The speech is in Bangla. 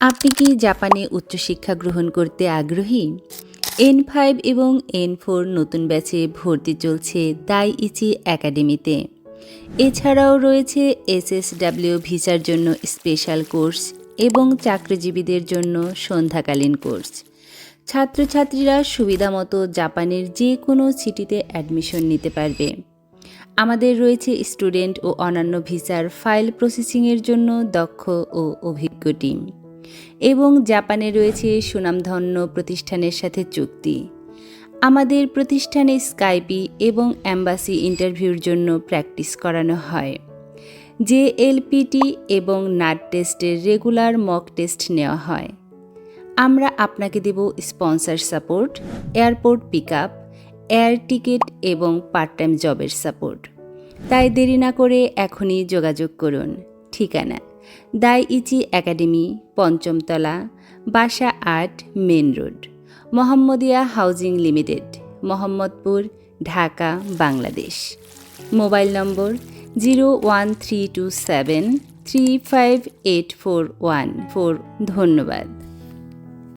আপনি কি জাপানে উচ্চশিক্ষা গ্রহণ করতে আগ্রহী? এন ফাইভ এবং এন ফোর নতুন ব্যাচে ভর্তি চলছে দাই ইচি একাডেমিতে এছাড়াও রয়েছে এসএসডাব্লিউ ভিসার জন্য স্পেশাল কোর্স এবং চাকরিজীবীদের জন্য সন্ধ্যাকালীন কোর্স ছাত্রছাত্রীরা সুবিধামতো জাপানের যে কোনো সিটিতে অ্যাডমিশন নিতে পারবে। আমাদের রয়েছে স্টুডেন্ট ও অন্যান্য ভিসার ফাইল প্রসেসিংয়ের জন্য দক্ষ ও অভিজ্ঞ টিম এবং জাপানে রয়েছে সুনামধন্য প্রতিষ্ঠানের সাথে চুক্তি। আমাদের প্রতিষ্ঠানে স্কাইপি এবং অ্যাম্বাসি ইন্টারভিউর জন্য প্র্যাকটিস করানো হয়। যে এলপিটি এবং নাট টেস্টের রেগুলার মক টেস্ট নেওয়া হয়। আমরা আপনাকে দেব sponsor support, airport pick up air ticket এবং পার্ট টাইম জবের সাপোর্ট। তাই দেরি না করে এখনই যোগাযোগ করুন। ঠিকানা দাই ইচি একাডেমি, পঞ্চমতলা, বাসা আট main road, Mohammadia housing limited, Mohammadpur, Dhaka, Bangladesh. Mobile number zero one three two seven three five eight four one four. ধন্যবাদ।